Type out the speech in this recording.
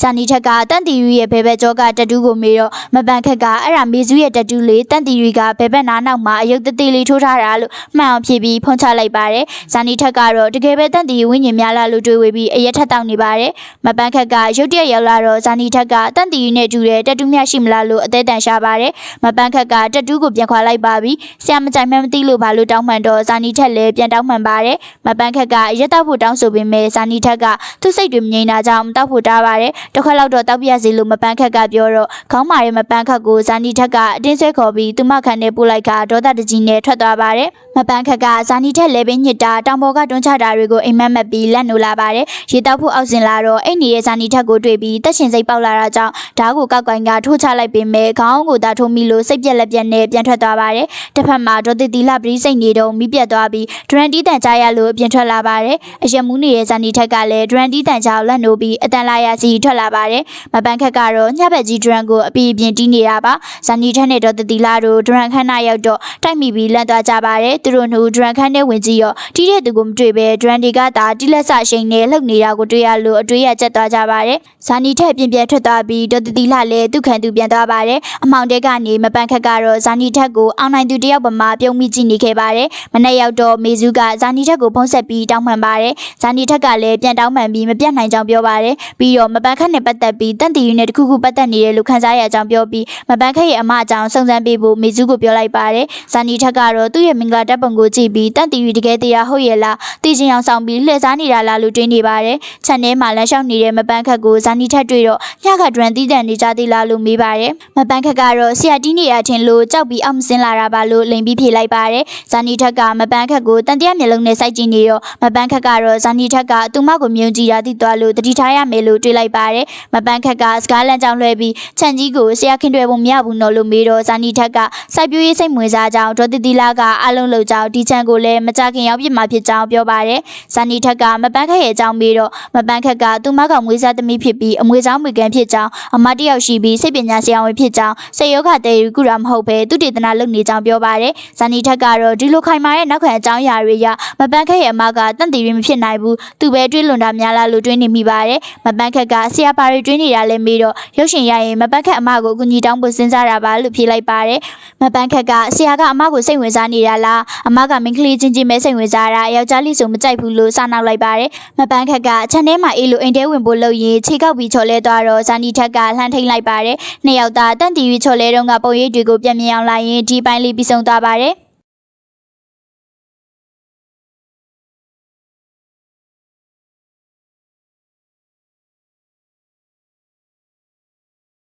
ဇာနီထက်ကတန်တီရီရဲ့ဘဲဘက်ကြောကတတူးကိုမေးတော့မပန်ခက်ကအဲ့ဒါမေစုရဲ့တတူးလေးတန်တီရီကဘဲဘက်နားနောက်မှာအယုတ်တသေးလေးထိုးထားတာလို့မှန်အောင်ဖြေပြီးဖုံးချလိုက်ပါတယ်ဇာနီထက်ကတော့တကယ်ပဲတန်တီရီဝိညာဉ်များလာလို့တွေးဝေပြီးအရက်ထက်တောက်နေပါတယ်မပန်ခက်ကရုတ်တရက်ရောက်လာတော့ဇာနီထက်ကတန်တီရီနဲ့တူတဲ့တတူးများရှိမလားလို့အသေးတန်ရှာပါတယ်မပန်ခက်ကတတူးကိုပြန်ခွာလိုက်ပါပြီဆရာမကြိုက်မှန်းမသိလို့ဘာလို့တောင်းမှန်တော့ဇာနီထက်လည်းပြန်တောင်းမှန်ပါတယ်မပန်ခက်ကရက်တောက်ဖို့တောင်းဆိုပေမဲ့ဇာနီထက်ကသူ့စိတ်တွေမငြိမ်တာကြောင့်မတောက်ဖို့တားပါတယ်တစ်ခါလောက်တော့တောက်ပြရစီလို့မပန်ခက်ကပြောတော့ခေါင်းမာရဲ့မပန်ခက်ကိုဇာနီထက်ကအတင်းဆွဲခေါ်ပြီးသူမခန့်နဲ့ပို့လိုက်ကဒေါသတကြီးနဲ့ထွက်သွားပါတယ်မပန်ခက်ကဇာနီထက်လဲပင်ညစ်တာတောင်ပေါ်ကတွန်းချတာတွေကိုအိမ်မက်မက်ပြီးလက်နိုလာပါတယ်ရေတောက်ဖို့အောက်စင်လာတော့အိမ်နေတဲ့ဇာနီထက်ကိုတွေ့ပြီးတက်ရှင်စိတ်ပေါက်လာတာကြောင့်ဓာတ်ကိုကောက်ကင်ကထိုးချလိုက်ပေမဲ့ခေါင်းကိုသာထိုးမိလို့စိတ်ပြက်လက်ပြက်နဲ့ပြန်ထွက်သွားပါတယ်တစ်ဖက်မှာဒေါ်တီတီလာပရိစိတ်နေတော့မိပြက်သွားပြီးဒရန်တီတန်ကြားရလို့အပြင်ထွက်လာပါတယ်အရက်မူးနေတဲ့ဇာနီထက်ကလည်းဒရန်တီတန်ကြားလက်နိုးပြီးအတန်လာရစီထွက်လာပါတယ်မပန်ခက်ကတော့ညဘက်ကြီးဒရန်ကိုအပီအပြင်တီးနေတာပါဇာနီထက်နဲ့ဒေါ်တီတီလာတို့ဒရန်ခန်းနာရောက်တော့တိုက်မိပြီးလန့်သွားကြပါတယ်သူတို့နှစ်ဦးဒရန်ခန်းထဲဝင်ကြည့်ရောတီးတဲ့သူကိုမတွေ့ပဲဒရန်ဒီကသာတီးလက်ဆရှိန်နဲ့လှုပ်နေတာကိုတွေ့ရလို့အတွေ့ရကျက်သွားကြပါတယ်ဇာနီထက်ပြင်ပြထွက်သွားပြီးဒေါ်တီတီလာလည်းသူ့ခံသူပြန်သွားပါတယ်အမောင်တဲကနေမပန်ခက်ကတော့ဇာနီထက်ကိုအောင်နိုင်သူတယောက်ပမာပြုံးမိကြည့်နေခဲ့ပါတယ်မနေ့ရောက်တော့မေစုကဇာနီထက်ကိုဖုံးဆက်ပြီးတောင်းပန်ပါတယ်ဇာနီထက်ကလည်းပြန်တောင်းပန်ပြီးမပြတ်နိုင်ကြောင်းပြောပါတယ်ပြီးတော့မပန်ခက်နဲ့ပတ်သက်ပြီးတန်တီယူနဲ့တခုခုပတ်သက်နေတယ်လို့ခန်းစားရကြောင်းပြောပြီးမပန်ခက်ရဲ့အမအကြောင်းစုံစမ်းပေးဖို့မေစုကိုပြောလိုက်ပါတယ်ဇာနီထက်ကတော့သူ့ရဲ့မင်္ဂလာတပ်ပုံကိုကြည့်ပြီးတန်တီယူတကယ်တရားဟုတ်ရဲ့လားတည်ချင်အောင်ဆောင်ပြီးလှည့်စားနေတာလားလို့တွေးနေပါတယ်ခြံထဲမှာလမ်းလျှောက်နေတဲ့မပန်ခက်ကိုဇာနီထက်တွေ့တော့ညကဒရန်တီးတန်နေကြသေးလားလို့မေးပါတယ်မပန်ခက်ကတော့ဆရာတီးနေရထင်လို့ကြောက်ပြီးအောက်မစင်းလာတာပါလို့လိန်ပြီးဖြေလိုက်ပါတယ်ဇာနီထက်ကမပန်ခက်ကိုတန်တရားမျက်လုံးနဲ့စိုက်ကြည့်နေတော့မပန်ခက်ကတော့ဇာနီထက်ကသူမကိုမြုံကြည့်တာသိသွားလို့တတိထားရမယ်လို့တွေးလိုက်ပါတယ်မပန်ခက်ကစကားလမ်းကြောင်းလွှဲပြီးခြံကြီးကိုဆရာခင်တွေပုံမရဘူးနော်လို့မေးတော့ဇာနီထက်ကစိုက်ပြိုးရေးစိတ်ဝင်စားကြောင်းဒေါ်တီတီလာကအလုံးလုံးကြောင်းဒီခြံကိုလည်းမကြခင်ရောက်ပြစ်မှာဖြစ်ကြောင်းပြောပါတယ်ဇာနီထက်ကမပန်ခက်ရဲ့အကြောင်းမေးတော့မပန်ခက်ကသူမကမွေးစားသမီးဖြစ်ပြီးအမွေစားမွေကန်ဖြစ်ကြောင်းအမတယောက်ရှိပြီးစိတ်ပညာဆရာဝန်ဖြစ်ကြောင်းစိတ်ယောဂတည်ယူကူတာမဟုတ်ပဲသူတည်တနာလုပ်နေကြောင်းပြောပါတယ်ဇာနီထက်ကတော့ဒီလိုခိုင်မာတဲ့နောက်ခံအကြောင်းအရာတွေရမပန်ခက်ရဲ့အမကတန့်တည်ရမဖြစ်နိုင်ဘူးသူပဲတွေးလွန်တာများလားလို့တွေးနေမိပါတယ်မပန်ခက်ကဆရာပါရီတွေးနေတာလည်းမေးတော့ရုပ်ရှင်ရရင်မပန်ခက်အမကိုအကူကြီးတောင်းဖို့စဉ်းစားတာပါလို့ဖြေလိုက်ပါတယ်မပန်ခက်ကဆရာကအမကိုစိတ်ဝင်စားနေတာလားအမကမင်းကလေးချင်းချင်းပဲစိတ်ဝင်စားတာယောက်ျားလေးဆိုမကြိုက်ဘူးလို့စနောက်လိုက်ပါတယ်မပန်ခက်ကခြံထဲမှာအေးလိုအိမ်ထဲဝင်ဖို့လုပ်ရင်ခြေကောက်ပြီးချော်လဲသွားတော့ဇာနီထက်ကလှမ်းထိန်လိုက်ပါတယ်နှစ်ယောက်သားတန့်တီရီချော်လဲတော့ကပုံရိပ်တွေကိုပြန်မြင်အောင်လာရင်ဒီပိုင်းလေးပြီးဆုံးသွားပါတယ်